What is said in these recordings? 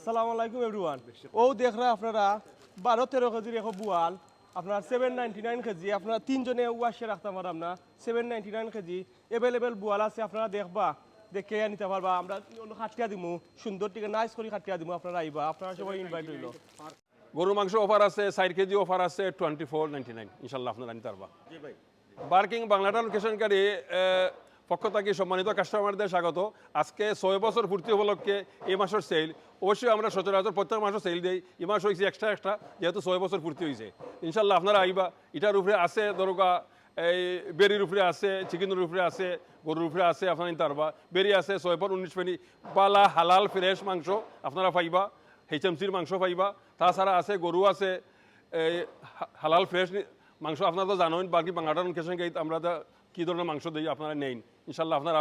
আসসালামু আলাইকুম এভরিওয়ান ও দেখরা আপনারা বারো তেরো কেজির এখন বুয়াল আপনার সেভেন নাইনটি নাইন কেজি আপনারা তিনজনে ওয়াশে রাখতে পারলাম না seven ninety nine KG available বুয়াল আছে আপনারা দেখবা দেখে নিতে পারবা। আমরা খাটিয়া দিমু সুন্দর টিকে নাইস করে খাটিয়া দিমু আপনারা আইবা আপনারা সবাই ইনভাইট হইল গরুর মাংস অফার আছে চার কেজি অফার আছে টোয়েন্টি ফোর নাইনটি নাইন ইনশাল্লাহ আপনারা নিতে পারবা। বার্কিং বাংলাটা লোকেশনকারী পক্ষ থেকে সম্মানিত কাস্টমারদের স্বাগত। আজকে ছয় বছর পূর্তি উপলক্ষে এই মাসের সেল অবশ্যই আমরা সচরাচর প্রত্যেক মাসের সেল দিই, এই মাস হয়েছে এক্সট্রা এক্সট্রা যেহেতু ছয় বছর পূর্তি হয়েছে। ইনশাল্লাহ আপনারা আইবা, এটার উপরে আছে দরকা এই বেরির উপরে আছে, চিকেনের উপরে আছে, গরুর উপরে আছে, আপনার নিতে পারবা। বেরি আছে ছয় পর উনিশ পেনি, পালা, হালাল ফ্রেশ মাংস আপনারা পাইবা এইচএমসির মাংস পাইবা। তাছাড়া আছে গরু আছে, এই হালাল ফ্রেশ মাংস আপনারা তো জানেন বাকি বাংলাটার লোকেশন গেট আমরা কী ধরনের মাংস দিই আপনারা নেই ইনশাল্লাহ আপনারা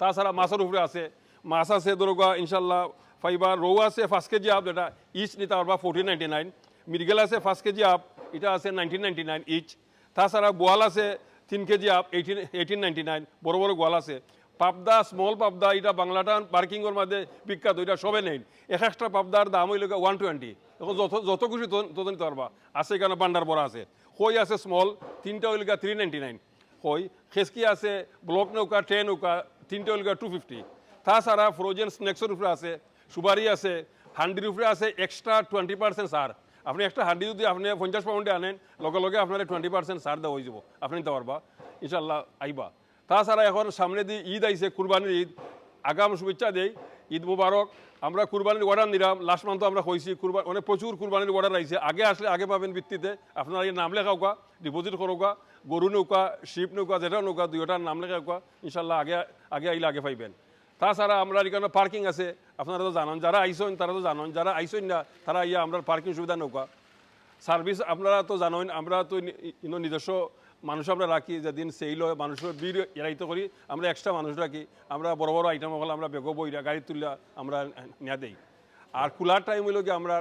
তাছাড়া মাছের উপরে আছে। মাছ আছে ধরুকা ইনশাল্লাহ পাইবা রৌ আছে, পাঁচ কেজি আপ, যেটা ইচ নিতে পারবা ফোরটিন নাইনটি নাইন মিরগেল আছে পাঁচ কেজি আপ, এটা আছে নাইনটিন নাইনটি নাইন ইচ তাছাড়া গোয়াল আছে তিন KG up eighteen eighteen ninety nine বড় বড় গোয়াল আছে। পাবদা স্মল পাবদা, এটা বাংলাটান পার্কিংয়ের মধ্যে বিখ্যাত, এটা সবে নেই এক একটা পাবদার দাম হইল ওয়ান টোয়েন্টি এখন যত যত খুশি তত নিতে পারবা। আছে এখানে বান্ডার বড় আছে। হই আছে স্মল তিনটা হইল থ্রি নাইনটি নাইন হই, খেসকি আছে, ব্লক নৌকা, ট্রেন নৌকা, তিনটা হইল টু ফিফটি তাছাড়া ফ্রোজেন স্ন্যাক্সের উপরে আছে, সুপারি আছে, হান্ডির উপরে আছে এক্সট্রা টোয়েন্টি পার্সেন্ট সার। আপনি একটা হান্ডি যদি আপনি পঞ্চাশ পাউন্ডে আনেন, লগে লগে আপনার টোয়েন্টি পার্সেন্ট সার দেওয়া হয়ে যাব। আপনি নিতে পারবা। ইনশাল্লাহ আইবা। তাছাড়া এখন সামনে দিয়ে ঈদ আইছে, কুরবানির ঈদ। আগাম শুভেচ্ছা দেই। ঈদ মুবারক, আমরা কুরবানির অর্ডার নিলাম। লাস্ট মান্থ আমরা হয়েছি কুরবান অনেক প্রচুর কুরবানির অর্ডার আইছে। আগে আসলে, আগে পাবেন ভিত্তিতে। আপনারা এই নাম লেখা লেখাওকা ডিপোজিট করোকা গরু নৌকা শিপ নৌকা যেটা নৌকা দুইটার নাম লেখা লেখাওকা ইনশাল্লাহ আগে আগে আইলে আগে পাইবেন। তাছাড়া আমরা এখানে পার্কিং আছে। আপনারা তো জানান, যারা আইসেন তারা তো জানান, যারা আইসেন না, তারা ইয়া আমরা পার্কিং সুবিধা নৌকা সার্ভিস আপনারা তো জানেন, আমরা তো নিজস্ব মানুষ আমরা রাখি, যেদিন সেল হয় মানুষের বীর এরাইতে করি। আমরা এক্সট্রা মানুষ রাখি। আমরা বড় বড় আইটেম হলে আমরা বেগ, বইরা, গাড়ি তুললে আমরা নিয়ে দেই। আর কুলার টাইম হইল কি আমরা,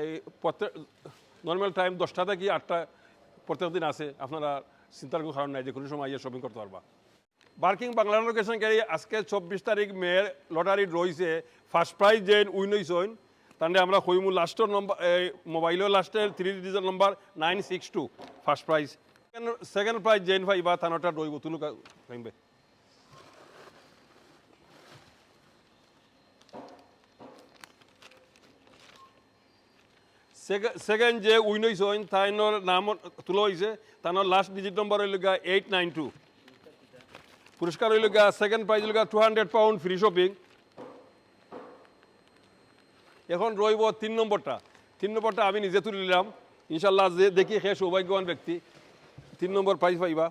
এই প্রত্যেক নর্মাল টাইম দশটা থেকে আটটা প্রত্যেক দিন আছে। আপনারা চিন্তার কোনো কারণ নাই, যে কোনো সময় শপিং করতে পারবা। বার্কিং বাংলা লোকেশন গাড়ি আজকে চব্বিশ তারিখ মেয়ের লটারি রয়েছে। ফার্স্ট প্রাইজ যেন উইন হয়েছেন তাহলে আমরা কইমু লাস্টের নম্বর মোবাইলের লাস্টের থ্রি ডিজিট নম্বর nine six two first prize prize gen ভাই বা থানাটা রইব তুলু কাইমবে সেকেন্ড যে উইন হয়েছেন তাইনর নাম তুলো হয়েছে তানোর লাস্ট ডিজিট নম্বর হইল এইট নাইন টু পুরস্কার হইল গা সেকেন্ড প্রাইজ হইল two hundred pound free shopping এখন রইব তিন নম্বরটা। তিন নম্বরটা আমি নিজে তুলে নিলাম। ইনশাল্লাহ যে দেখি সে সৌভাগ্যবান ব্যক্তি। তিন নম্বর প্রাইজ পাইবা।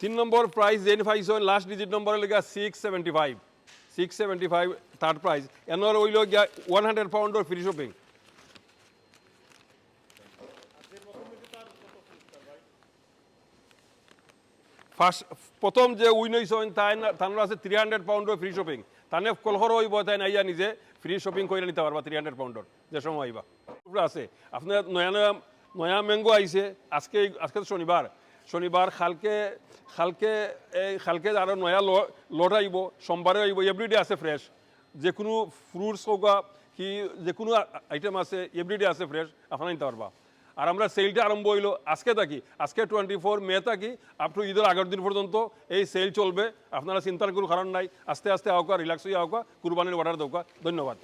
তিন নম্বর প্রাইজ জেন পাইছেন লাস্ট ডিজিট নম্বর হইল গা six seventy five six seventy five third prize এনর হইল গিয়া ওয়ান হান্ড্রেড পাউন্ডর ফ্রি শপিং ফার্স্ট প্রথম যে উইন হয়েছেন তাই তার আছে থ্রি হান্ড্রেড পাউন্ডর ফ্রি শপিং তানে কলহর হইব, তাই নাইয়া নিজে ফ্রি শপিং করে নিতে পারবা থ্রি হান্ড্রেড পাউন্ডর যে সময় আইবা আছে। আপনার নয়া নয়া নয়া ম্যাঙ্গো আইছে আজকে আজকে শনিবার শনিবার খালকে খালকে এই খালকে আরও নয়া লট আইব সোমবারে আইব এভরিডে আছে ফ্রেশ যে কোনো ফ্রুটস হোক কি যে কোনো আইটেম আছে এভরিডে আছে ফ্রেশ আপনারা নিতে পারবা আর আমরা সেলটা আরম্ভ হইল, আজকে থাকি, আজকে টোয়েন্টি ফোর মে থাকি আপ টু ঈদের আগের দিন পর্যন্ত এই সেল চলবে। আপনারা চিন্তার কোনো কারণ নাই। আস্তে আস্তে আওকা রিল্যাক্স হয়ে আওকা কুরবানির অর্ডার দৌকা ধন্যবাদ।